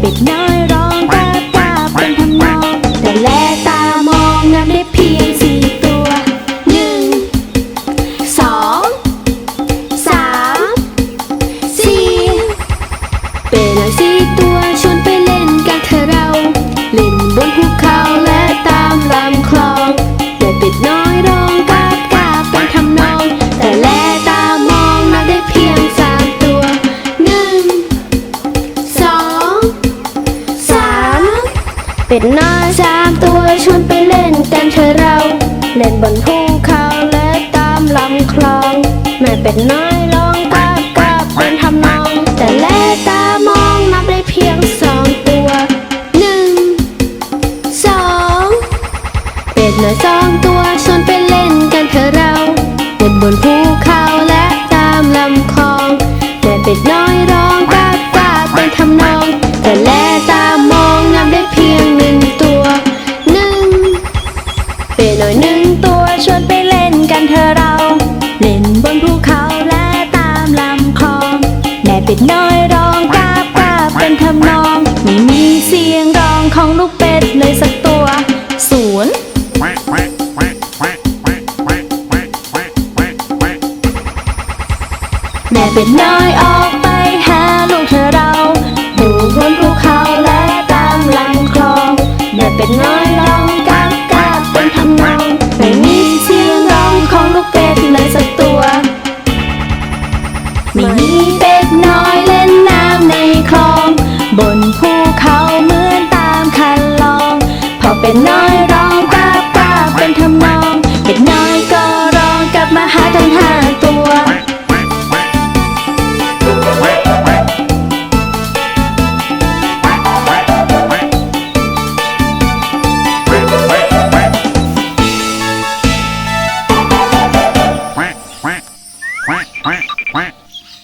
เป็ดน้อยร้องกาะปาเป็นทำนองแต่แลตามองงานได้เพียงสี่ตัวหนึ่งสองสามสี่เป็ดน้อยสี่ตัวชวนไปเล่นกันเธอเรา เล่นบนภูเขาและตามลำคลองแต่เป็ดน้อย เป็ดน้อยสามตัวชวนไปเล่นกันเธอเรา เล่นบนภูเขาและตามลำคลอง แม่เป็ดน้อยร้องกราบกราบเป็นทำนอง แต่แลตามองนับได้เพียงสองตัวหนึ่งสองเป็ดน้อยสองตัว โลยหนึ่งตัวชวนไปเล่นกันเธอเรา เล่นบนภูเขาและตามลำคลองแม่เป็ดน้อยร้องกราบกราบเป็นทำนอง ไม่มีเสียงร้องของลูกเป็ดเลยสักตัวสวนแม่เป็ดน้อยออกไปหาลูกเธอเรา อยู่บนภูเขาและตามลำคลองแม่เป็ดน้อย and not